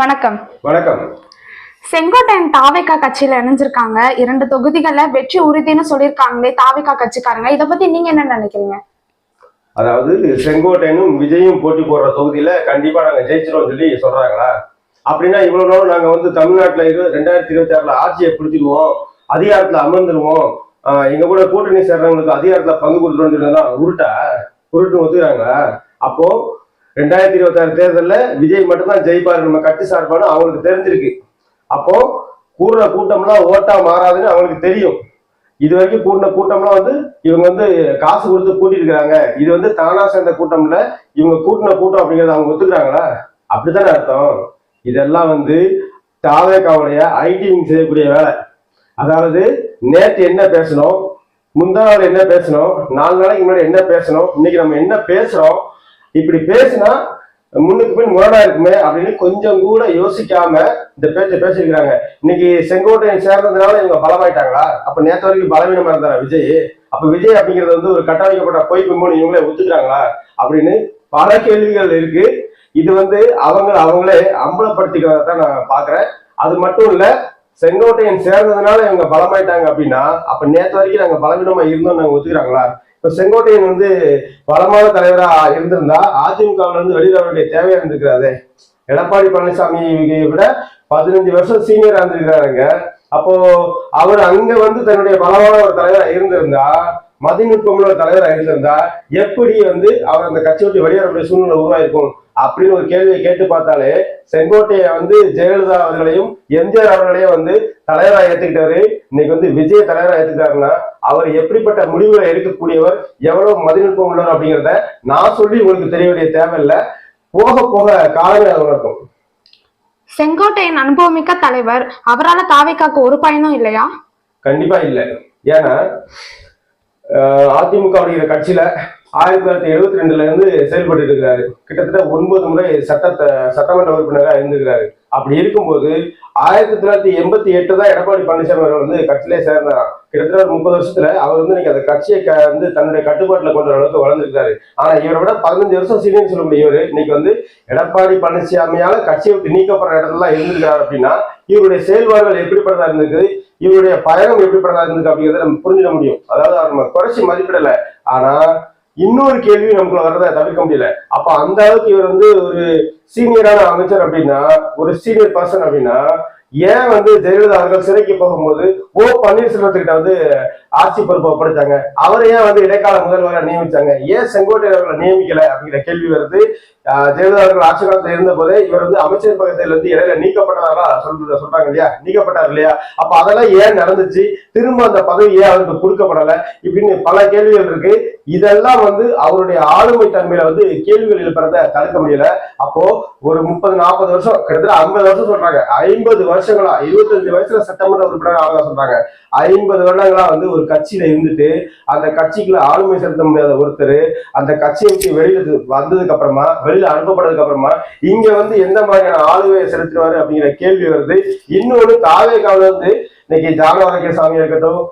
வணக்கம். வணக்கம். செங்கோட்டையன் தாவேக்கா கட்சியில இணைஞ்சிருக்காங்க. இரண்டு தொகுதிகள்ல வெற்றி உறுதின்னு சொல்லியிருக்காங்களே தாவேக்கா கட்சிக்காரங்க. இத பத்தி நீங்க என்ன நினைக்கிறீங்க? அதாவது செங்கோட்டையனும் விஜயும் போட்டி போடுற தொகுதியில கண்டிப்பா நாங்க ஜெயிச்சிருவோம் சொல்லி சொல்றாங்களா? அப்படின்னா இவ்வளவு நாள் நாங்க வந்து தமிழ்நாட்டுல இரு ரெண்டாயிரத்தி இருபத்தி ஆறுல ஆட்சியை பிடிச்சிடுவோம் அதிகாரத்துல அமர்ந்துருவோம் எங்க கூட கூட்டணி சேர்றவங்களுக்கு அதிகாரத்துல பங்கு கொடுத்துருவோம் உருட்டா உருட்டு ஒத்துக்கிறாங்களா? அப்போ ரெண்டாயிரத்தி இருபத்தி ஆறு விஜய் மட்டும்தான் ஜெயிப்பாரு. நம்ம கட்சி சார்பான அவங்களுக்கு தெரிஞ்சிருக்கு. அப்போ கூடுற கூட்டம்லாம் ஓட்டா மாறாதுன்னு அவங்களுக்கு தெரியும். இது வரைக்கும் கூட்டின கூட்டம்லாம் வந்து இவங்க வந்து காசு கொடுத்து கூட்டிட்டு இது வந்து தானா சேர்ந்த கூட்டம்ல இவங்க கூட்டின கூட்டம் அப்படிங்கறத அவங்க ஒத்துக்கிறாங்களா? அப்படித்தானே அர்த்தம். இதெல்லாம் வந்து தாவேக்காவுடைய ஐடி செய்யக்கூடிய வேலை. அதாவது நேற்று என்ன பேசணும் முந்தா நாள் என்ன பேசணும் நாலு நாளைக்கு முன்னாடி என்ன பேசணும் இன்னைக்கு நம்ம என்ன பேசுறோம்? இப்படி பேசினா முன்னுக்கு பின் முரணா இருக்குமே அப்படின்னு கொஞ்சம் கூட யோசிக்காம இந்த பேச்சை பேசியிருக்கிறாங்க. இன்னைக்கு செங்கோட்டையன் சேர்ந்ததுனால இவங்க பலமாயிட்டாங்களா? அப்ப நேற்று வரைக்கும் பலவீனமா இருந்தாரா விஜய்? அப்ப விஜய் அப்படிங்கிறது வந்து ஒரு கட்டமைக்கப்பட்ட பொய் பிம்பம்னு இவங்களே ஒத்துக்கிறாங்களா? அப்படின்னு பல கேள்விகள் இருக்கு. இது வந்து அவங்க அவங்களே அம்பலப்படுத்திக்கிறத தான் நான் பாக்குறேன். அது மட்டும் இல்ல செங்கோட்டையன் சேர்ந்ததுனால இவங்க பலமாயிட்டாங்க அப்படின்னா அப்ப நேற்று வரைக்கும் நாங்க பலவீனமா இருந்தோம் நாங்க ஒத்துக்கிறாங்களா? இப்ப செங்கோட்டையன் வந்து பலமான தலைவரா இருந்திருந்தா அதிமுகவுல இருந்து வெளியில அவருடைய தேவையா இருந்திருக்கிறாரு எடப்பாடி பழனிசாமி விட பதினஞ்சு வருஷம் சீனியரா இருந்திருக்கிறாருங்க. அப்போ அவர் அங்க வந்து தன்னுடைய பலமான ஒரு தலைவரா இருந்திருந்தா மதிநுட்பமுள்ள ஒரு தலைவரா இருந்திருந்தா எப்படி வந்து அவர் அந்த கட்சி விட்டு வெளியேறக்கூடிய சூழ்நிலை உருவாயிருக்கும் அப்படின்னு ஒரு கேள்வியை கேட்டு பார்த்தாலே செங்கோட்டையை வந்து ஜெயலலிதா அவர்களையும் எம்ஜிஆர் அவர்களையும் வந்து தலைவரா ஏத்துக்கிட்டாரு. இன்னைக்கு வந்து விஜய் தலைவரா ஏத்துக்கிட்டாருன்னா அவர் எப்படிப்பட்ட முடிவுகளை எடுக்கக்கூடியவர் எவ்வளவு மதிநுட்பம் உள்ளவர் அப்படிங்கிறத நான் சொல்லி உங்களுக்கு தெரிய வேண்டிய தேவையில்லை. போக போக காலங்கள் உணர்த்தும் செங்கோட்டையன் அனுபவமிக்க தலைவர் அவரால தாவேக்காக்கு ஒரு பயனும் இல்லையா? கண்டிப்பா இல்லை. ஏன்னா அதிமுகவுடைய அதிமுக கட்சியில ஆயிரத்தி தொள்ளாயிரத்தி எழுபத்தி ரெண்டுல இருந்து செயல்பட்டு இருக்கிறாரு. கிட்டத்தட்ட ஒன்பது முறை சட்டத்தை சட்டமன்ற உறுப்பினராக இருந்திருக்கிறாரு. அப்படி இருக்கும்போது ஆயிரத்தி தொள்ளாயிரத்தி எண்பத்தி எட்டு தான் எடப்பாடி பழனிசாமி அவர் வந்து கட்சியிலே சேர்ந்தாராம். கிட்டத்தட்ட ஒரு முப்பது வருஷத்துல அவர் வந்து இன்னைக்கு அந்த கட்சியை க- வந்து தன்னுடைய கட்டுப்பாட்டுல கொண்டு வர அளவுக்கு வளர்ந்துருக்காரு ஆனா இவரை விட பதினஞ்சு வருஷம் சீனியர் சொல்லக்கூடிய இவர் இன்னைக்கு வந்து எடப்பாடி பழனிசாமியால கட்சியை விட்டு நீக்கப்படுற இடத்துல இருந்திருக்காரு அப்படின்னா இவருடைய செயல்பாடுகள் எப்படிப்பட்டதா இருந்திருக்கு? இவருடைய பயணம் எப்படிப்பட்டதா இருந்தது அப்படிங்கிறத நம்ம புரிஞ்சிட முடியும். அதாவது நம்ம குறைச்சி மதிப்பிடல. ஆனா இன்னொரு கேள்வி நமக்குள்ள வர்றதை தவிர்க்க முடியல. அப்ப அந்த அளவுக்கு இவர் வந்து ஒரு சீனியரான அமைச்சர் அப்படின்னா ஒரு சீனியர் பர்சன் அப்படின்னா ஏன் வந்து ஜெயலலிதா அவர்கள் சிறைக்கு போகும்போது ஓ பன்னீர்செல்வத்துக்கிட்ட வந்து ஆட்சி பொறுப்பை ஒப்படைச்சாங்க? அவரை ஏன் வந்து இடைக்கால முதல்வரை நியமிச்சாங்க? ஏன் செங்கோட்டையன் அவர்களை நியமிக்கல அப்படிங்கிற கேள்வி வருது. ஜெயலலிதா அவர்கள் ஆட்சி காலத்தில் இருந்த போதே இவர் வந்து அமைச்சர் பக்கத்துல இருந்து இடையில நீக்கப்பட்டதாரா சொல்ற சொல்றாங்க இல்லையா? நீக்கப்பட்டார் இல்லையா? அப்ப அதெல்லாம் ஏன் நடந்துச்சு? திரும்ப அந்த பதவி ஏன் அவருக்கு கொடுக்கப்படல? இப்படின்னு பல கேள்விகள் இருக்கு. இதெல்லாம் வந்து அவருடைய ஆளுமை தன்மையில வந்து கேள்விகள் எழுப்புறத தடுக்க முடியல. அப்போ ஒரு முப்பது நாற்பது வருஷம் கிட்டத்தட்ட ஐம்பது வருஷம் சொல்றாங்க. ஐம்பது வருஷங்களா? இருபத்தஞ்சு வயசுல சட்டமன்ற உறுப்பினர் ஆக சொல்றாங்க. ஐம்பது வருடங்களா வந்து ஒரு கட்சியில இருந்துட்டு அந்த கட்சிக்குள்ள ஆளுமை செலுத்த முடியாத ஒருத்தர் அந்த கட்சியை விட்டு வெளியில வந்ததுக்கு அப்புறமா வெளியில அனுப்பப்பட்டதுக்கு அப்புறமா இங்க வந்து எந்த மாதிரியான ஆளுமையை செலுத்துவாரு அப்படிங்கிற கேள்வி வருது. இன்னொன்னு தாவே வந்து இன்னைக்கு ஜானவரக்கிய சாமியா இருக்கட்டும்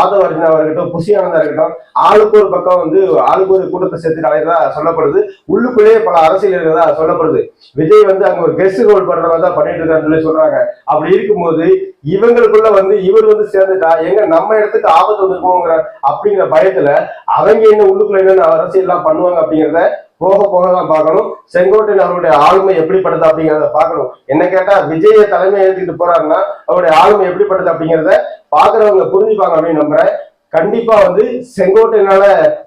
ஆதவ அர்ஜுனா இருக்கட்டும் புஷியானந்தா இருக்கட்டும் ஆளுக்கு ஒரு பக்கம் வந்து ஆளுக்கு ஒரு கூட்டத்தை சேர்த்து அலையதா சொல்லப்படுது. உள்ளுக்குள்ளேயே பல அரசியல் இருக்கிறதா சொல்லப்படுது. விஜய் வந்து அங்க ஒரு கெஸ்ட் ரோல் பண்ற மாதிரி தான் பண்ணிட்டு இருக்காருன்னு சொல்லி சொல்றாங்க. அப்படி இருக்கும்போது இவங்களுக்குள்ள வந்து இவர் வந்து சேர்ந்துட்டா எங்க நம்ம இடத்துக்கு ஆபத்து வந்துருக்கோங்கிற அப்படிங்கிற பயத்துல அவங்க என்ன உள்ளுக்குள்ள என்னென்ன அரசியல் எல்லாம் பண்ணுவாங்க அப்படிங்கிறத போக போக தான் பார்க்கணும். செங்கோட்டையன் அவருடைய ஆளுமை எப்படிப்பட்டது அப்படிங்கிறத பார்க்கணும். என்ன கேட்டா விஜய தலைமை ஏற்றுக்கிட்டு போறாருன்னா அவருடைய ஆளுமை எப்படிப்பட்டது அப்படிங்கிறத பாக்குறவங்க புரிஞ்சுப்பாங்க அப்படின்னு நம்புறேன். கண்டிப்பா வந்து செங்கோட்டையனால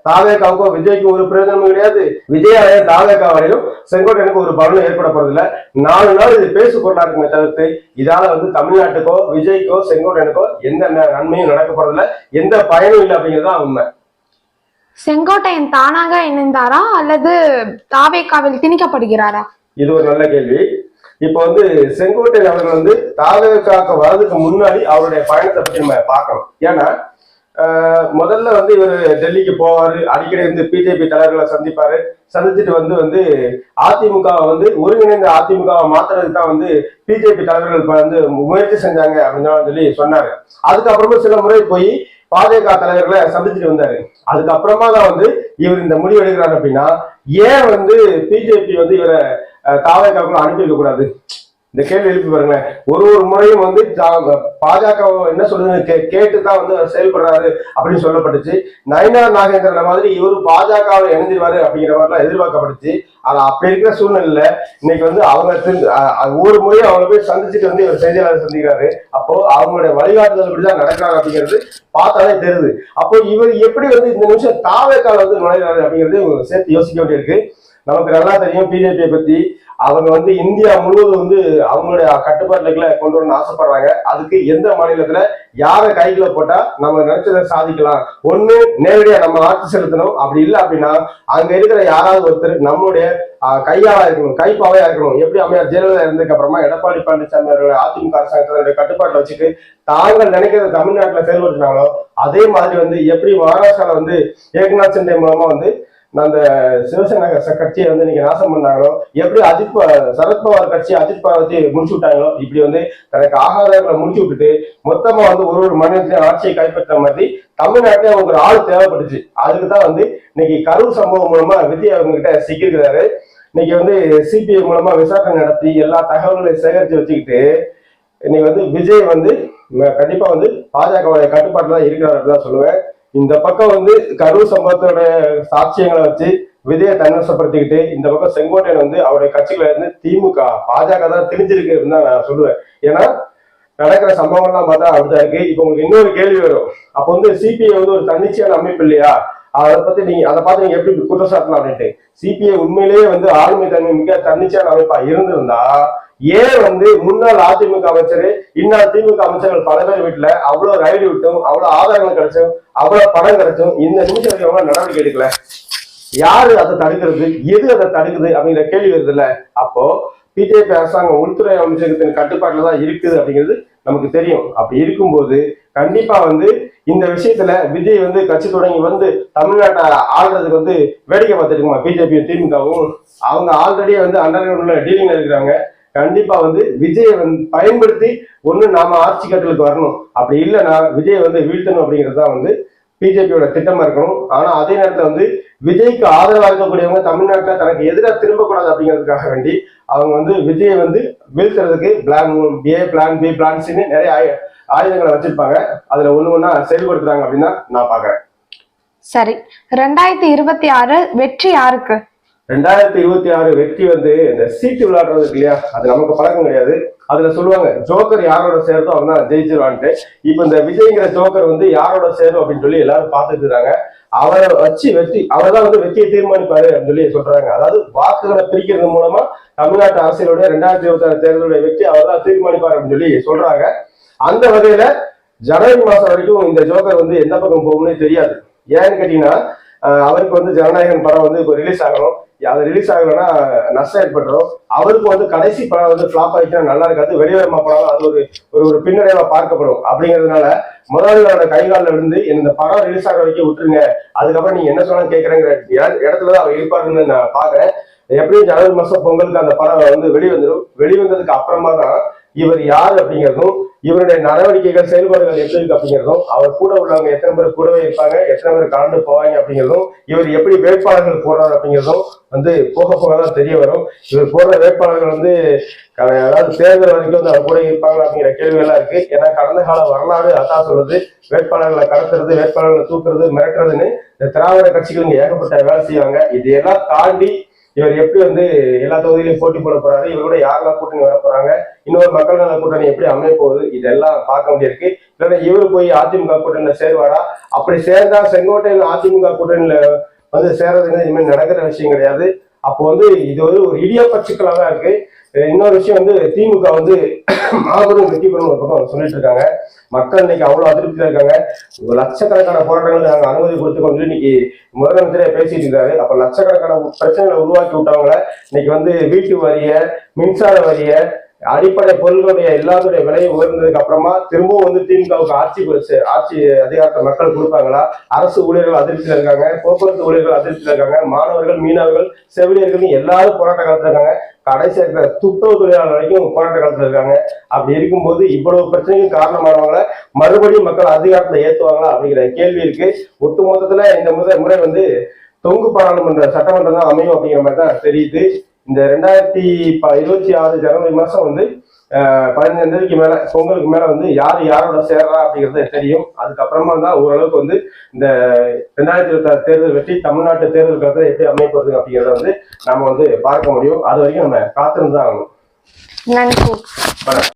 தாவேக்காவுக்கோ விஜய்க்கும் ஒரு பிரயோஜனமும் கிடையாது. விஜயாலய தாவேக்கா வரையும் செங்கோட்டையனுக்கு ஒரு பலனும் ஏற்பட போறதில்ல. நாலு நாள் இது பேசு பொருளா இருக்குமே தவிர்த்து இதால வந்து தமிழ்நாட்டுக்கோ விஜய்க்கோ செங்கோட்டையனுக்கோ எந்த நன்மையும் நடக்க போறதில்ல. எந்த பயனும் இல்லை அப்படிங்கிறது தான் உண்மை. செங்கோட்டையன் தானாக இணைந்தாரா அல்லது தாவேக்காவில் திணிக்கப்படுகிறாரா? இது ஒரு நல்ல கேள்வி. இப்போ வந்து செங்கோட்டையன் அவர்கள் வந்து தாவேக்காக்கு வர்றதுக்கு முன்னாடி அவருடைய பயணத்தை பத்தி நம்ம பார்க்கணும். ஏன்னா முதல்ல வந்து இவர் டெல்லிக்கு போவாரு. அடிக்கடி வந்து பிஜேபி தலைவர்களை சந்திப்பாரு. சந்திச்சுட்டு வந்து வந்து அதிமுகவை வந்து ஒருங்கிணைந்த அதிமுகவை மாத்துறதுக்கு தான் வந்து பிஜேபி தலைவர்கள் வந்து முயற்சி செஞ்சாங்க அப்படின்னு சொல்லி சொன்னாரு. அதுக்கப்புறமா சில முறை போய் பாஜக தலைவர்களை சந்திச்சுட்டு வந்தாரு. அதுக்கப்புறமா தான் வந்து இவர் இந்த முடிவு எடுக்கிறாரு அப்படின்னா ஏன் வந்து பிஜேபி வந்து இவரை தாவேக்காக்குள்ள அனுப்பி கூடாது இந்த கேள்வி எழுப்பி பாருங்களேன் ஒரு ஒரு முறையும் வந்து பாஜக என்ன சொல்றது கே கேட்டு தான் வந்து அவர் செயல்படுறாரு அப்படின்னு சொல்லப்பட்டுச்சு. நயனார் நாகேந்திரன் மாதிரி இவர் பாஜகவை இணைஞ்சிருவாரு அப்படிங்கிற மாதிரிலாம் எதிர்பார்க்கப்பட்டுச்சு. ஆனா அப்படி இருக்கிற சூழ்நிலையில இன்னைக்கு வந்து அவங்க ஒவ்வொரு முறையும் அவங்க போய் சந்திச்சுட்டு வந்து இவர் செய்தியாளர் சந்திக்கிறாரு. அப்போ அவங்களுடைய வழிகாட்டுதல் இப்படிதான் நடக்கிறாங்க அப்படிங்கிறது பார்த்தாலே தெரியுது. அப்போ இவர் எப்படி வந்து இந்த நிமிஷம் தாவேக்கால வந்து நுழைகிறாரு அப்படிங்கிறது சேர்த்து யோசிக்க வேண்டியிருக்கு. நமக்கு நல்லா தெரியும் பிஜேபியை பத்தி. அவங்க வந்து இந்தியா முழுவதும் வந்து அவங்களுடைய கட்டுப்பாட்டுகளை கொண்டு வரணும்னு ஆசைப்படுறாங்க. அதுக்கு எந்த மாநிலத்துல யாரை கைகளை போட்டா நம்ம நினைச்சதை சாதிக்கலாம். ஒண்ணு நேரடியா நம்ம ஆட்சி செலுத்தணும். அப்படி இல்லை அப்படின்னா அங்க இருக்கிற யாராவது ஒருத்தர் நம்மளுடைய கையாளா இருக்கணும் கைப்பாவையா இருக்கணும். எப்படி அம்மையார் ஜெயலலிதா இருந்ததுக்கு அப்புறமா எடப்பாடி பழனிசாமி அவர்கள் அதிமுக அரசாங்கத்தினுடைய கட்டுப்பாட்டில் வச்சுட்டு தாங்கள் நினைக்கிறது தமிழ்நாட்டுல செயல்படுத்தினாங்களோ அதே மாதிரி வந்து எப்படி மகாராஷ்டிரால வந்து ஏக்நாத் சிண்டே மூலமா வந்து அந்த சிவசேனா கட்சியை வந்து இன்னைக்கு நாசம் பண்ணாங்களோ எப்படி அஜித் சரத்பவார் கட்சி அஜித் பவார் வச்சு முடிச்சு விட்டாங்களோ இப்படி வந்து தனக்கு ஆகாதவர்களை முடிச்சு விட்டுட்டு மொத்தமா வந்து ஒரு ஒரு மாநிலத்திலையும் ஆட்சியை கைப்பற்ற மாதிரி தமிழ்நாட்டிலே அவங்க ஒரு ஆள் தேவைப்பட்டுச்சு. அதுக்கு தான் வந்து இன்னைக்கு கரூர் சம்பவம் மூலமா விஜய் அவங்க கிட்ட சிக்கியிருக்கிறாரு. இன்னைக்கு வந்து சிபிஐ மூலமா விசாரணை நடத்தி எல்லா தகவல்களையும் சேகரித்து வச்சுக்கிட்டு இன்னைக்கு வந்து விஜய் வந்து கண்டிப்பா வந்து பாஜகவுடைய கட்டுப்பாட்டுல தான் இருக்கிறார் தான் சொல்லுவேன். இந்த பக்கம் வந்து கரூர் சம்பவத்தோட சாட்சியங்களை வச்சு விஜயை தன்னசப்படுத்திக்கிட்டு இந்த பக்கம் செங்கோட்டையன் வந்து அவருடைய கட்சிகளை இருந்து திமுக பாஜக தான் திணிச்சிருக்கு அப்படின்னு தான் நான் சொல்லுவேன். ஏன்னா நடக்கிற சம்பவங்கள்லாம் பார்த்தா அப்படிதான் இருக்கு. இப்போ உங்களுக்கு இன்னொரு கேள்வி வரும். அப்போ வந்து சிபிஐ வந்து ஒரு தன்னிச்சையான அமைப்பு இல்லையா? அதை பத்தி நீங்க அதை பார்த்து நீங்க எப்படி குற்றச்சாட்டலாம் அப்படின்ட்டு. சிபிஐ உண்மையிலேயே வந்து ஆளுமை தன்மை மிக தன்னிச்சையான அமைப்பா இருந்திருந்தா ஏன் வந்து முன்னாள் அதிமுக அமைச்சர் இந்நாள் திமுக அமைச்சர்கள் பல பேர் வீட்டுல அவ்வளவு ரைடு விட்டும் அவ்வளவு ஆதாரங்கள் கிடைச்சும் அவ்வளவு பணம் கிடைச்சும் இந்த நிமிஷம் வரைக்கும் அவங்க நடவடிக்கை எடுக்கல. யாரு அதை தடுக்கிறது? எது அதை தடுக்குது? அப்படிங்கிற கேள்வி வருது இல்ல அப்போ பிஜேபி அரசாங்கம் உள்துறை அமைச்சகத்தின் கட்டுப்பாட்டுல தான் இருக்குது அப்படிங்கிறது நமக்கு தெரியும். அப்படி இருக்கும்போது கண்டிப்பா வந்து இந்த விஷயத்துல விஜய் வந்து கட்சி தொடங்கி வந்து தமிழ்நாட்டை ஆள்றதுக்கு வந்து வேடிக்கை பார்த்துருக்குமா பிஜேபியும் திமுகவும். அவங்க ஆல்ரெடியே வந்து அண்டர் டீலிங்ல இருக்கிறாங்க. கண்டிப்பா வந்து விஜயை வந்து பயன்படுத்தி ஒண்ணு நாம ஆட்சி கட்டலுக்கு வரணும். அப்படி இல்லைன்னா விஜயை வந்து வீழ்த்தணும் அப்படிங்கிறது தான் வந்து பிஜேபியோட திட்டமா இருக்கணும். ஆனா அதே நேரத்துல வந்து விஜய்க்கு ஆதரவா இருக்கக்கூடியவங்க தமிழ்நாட்டுல தனக்கு எதிராக திரும்பக்கூடாது அப்படிங்கிறதுக்காக வேண்டி அவங்க வந்து விஜயை வந்து வீழ்த்துறதுக்கு plan A plan B plan சின்னு நிறைய ஆயு- ஆயுதங்களை வச்சிருப்பாங்க. அதுல ஒண்ணு ஒண்ணா செயல்படுத்துறாங்க அப்படின்னு நான் பாக்குறேன் சரி. ரெண்டாயிரத்தி இருபத்தி ஆறு வெற்றி யாருக்கு? ரெண்டாயிரத்தி இருபத்தி ஆறு வெற்றி வந்து இந்த சீட்டு விளையாடுறது இருக்கு இல்லையா? அது நமக்கு பழக்கம் கிடையாது. அதுல சொல்லுவாங்க ஜோக்கர் யாரோட சேருதோ அவங்க தான் ஜெயிச்சிருவான்ட்டு. இப்ப இந்த விஜய்ங்கிற ஜோக்கர் வந்து யாரோட சேரும் அப்படின்னு சொல்லி எல்லாரும் பார்த்துட்டு இருக்காங்க. அவரை வச்சு வெற்றி அவர் தான் வந்து வெற்றியை தீர்மானிப்பாரு அப்படின்னு சொல்லி சொல்றாங்க. அதாவது வாக்குகளை பிரிக்கிறது மூலமா தமிழ்நாட்டு அரசியலுடைய ரெண்டாயிரத்தி இருபத்தி ஆறு தேர்தலுடைய வெற்றி அவர் தான் தீர்மானிப்பார் அப்படின்னு சொல்லி சொல்றாங்க. அந்த வகையில ஜனவரி மாசம் வரைக்கும் இந்த ஜோக்கர் வந்து எந்த பக்கம் போகும்னே தெரியாது. ஏன்னு கேட்டீங்கன்னா அவருக்கு வந்து ஜனநாயகன் படம் வந்து இப்போ ரிலீஸ் ஆகணும். அது ரிலீஸ் ஆகலைன்னா நஷ்டம் ஏற்பட்டுரும். அவருக்கு வந்து கடைசி படம் வந்து ஃபிளாப் ஆயிடுச்சுன்னா நல்லா இருக்காது. வெளிவரமா படம் அது ஒரு ஒரு ஒரு பின்னடைவா பார்க்கப்படும். அப்படிங்கிறதுனால முதலாளிகளோட கைகாலில் விழுந்து இந்த படம் ரிலீஸ் ஆகிற வரைக்கும் விட்டுருங்க. அதுக்கப்புறம் நீங்க என்ன சொன்னாலும் கேட்கறேங்கிற இடத்துல தான் அவர் இருப்பாருன்னு நான் பாக்குறேன் எப்படியும் ஜனவரி மாசம் பொங்கலுக்கு அந்த படம் வந்து வெளிவந்துடும் வெளிவந்ததுக்கு அப்புறமா தான் இவர் யார் அப்படிங்கிறதும் இவருடைய நடவடிக்கைகள் செயல்பாடுகள் எப்படி இருக்கு அப்படிங்கிறதும் அவர் கூட உள்ளவங்க எத்தனை பேர் கூடவே இருப்பாங்க எத்தனை பேர் கலந்து போவாங்க அப்படிங்கிறதும் இவர் எப்படி வேட்பாளர்கள் போடுறாரு அப்படிங்கிறதும் வந்து போக போக தான் தெரிய வரும். இவர் போடுற வேட்பாளர்கள் வந்து அதாவது தேர்தல் வரைக்கும் வந்து அவர் கூட இருப்பாங்க அப்படிங்கிற கேள்விகள்லாம் இருக்கு. ஏன்னா கடந்த கால வரலாறு அதான் சொல்றது வேட்பாளர்களை கடத்துறது வேட்பாளர்களை தூக்குறது மிரட்டுறதுன்னு இந்த திராவிட கட்சிகள் இங்க ஏகப்பட்ட வேலை செய்வாங்க. இதையெல்லாம் தாண்டி இவர் எப்படி வந்து எல்லா தொகுதியிலையும் போட்டி போட போறாரு? இவர் கூட யாரெல்லாம் கூட்டணி வர போறாங்க? இன்னொரு மக்கள் நல கூட்டணி எப்படி அமைய போகுது? இதெல்லாம் பார்க்க வேண்டியிருக்கு. இல்லைன்னா இவர் போய் அதிமுக கூட்டணியில சேருவாரா? அப்படி சேர்ந்தா செங்கோட்டையில் அதிமுக கூட்டணியில வந்து சேர்றதுங்க இனிமேல் நடக்கிற விஷயம் கிடையாது. அப்போ வந்து இது வந்து ஒரு இடிய பட்சிக்கலாக தான் இருக்கு. இன்னொரு விஷயம் வந்து திமுக வந்து மாபெரும் வெற்றி பெறும் ஒரு பக்கம் சொல்லிட்டு இருக்காங்க. மக்கள் இன்னைக்கு அவ்வளவு அதிருப்தியா இருக்காங்க. ஒரு லட்சக்கணக்கான போராட்டங்கள் நாங்க அனுமதி கொடுத்து கொண்டு இன்னைக்கு முதலமைச்சரே பேசிட்டு இருக்காரு. அப்ப லட்சக்கணக்கான பிரச்சனைகளை உருவாக்கி விட்டவங்களை இன்னைக்கு வந்து வீட்டு வரிய மின்சார வரிய அடிப்படை பொருள்களுடைய எல்லாத்துடைய விலையும் உயர்ந்ததுக்கு அப்புறமா திரும்பவும் வந்து திமுகவுக்கு ஆட்சி ஆட்சி அதிகாரத்தை மக்கள் கொடுப்பாங்களா? அரசு ஊழியர்கள் அதிருப்தியில இருக்காங்க. போக்குவரத்து ஊழியர்கள் அதிருப்தியில இருக்காங்க. மாணவர்கள் மீனவர்கள் செவிலியர்கள் எல்லாரும் போராட்ட காலத்துல இருக்காங்க. கடைசி இருக்கிற துப்புரவு தொழிலாளர் வரைக்கும் போராட்ட காலத்துல இருக்காங்க. அப்படி இருக்கும்போது இவ்வளவு பிரச்சனைக்கும் காரணமானவங்கள மறுபடியும் மக்கள் அதிகாரத்துல ஏத்துவாங்களா அப்படிங்கிற கேள்வி இருக்கு. ஒட்டு மொத்தத்துல இந்த முதல் முறை வந்து தொங்கு பாராளுமன்ற சட்டமன்றம் தான் அமையும் அப்படிங்கிற மாதிரி தான் தெரியுது. இந்த ரெண்டாயிரத்தி ப- இருபத்தி ஆறு ஜனவரி மாசம் வந்து பதினஞ்சாம் தேதிக்கு மேல பொங்கலுக்கு மேல வந்து யார் யாரோட சேர்றா அப்படிங்கிறது தெரியும். அதுக்கப்புறமா தான் ஓரளவுக்கு வந்து இந்த ரெண்டாயிரத்தி தேர்தல் வெற்றி தமிழ்நாட்டு தேர்தல் களத்தில் எப்படி அமைய போகுது அப்படிங்கிறத வந்து நம்ம வந்து பார்க்க முடியும். அது வரைக்கும் நம்ம காத்திருந்து தான் ஆகணும். நன்றி.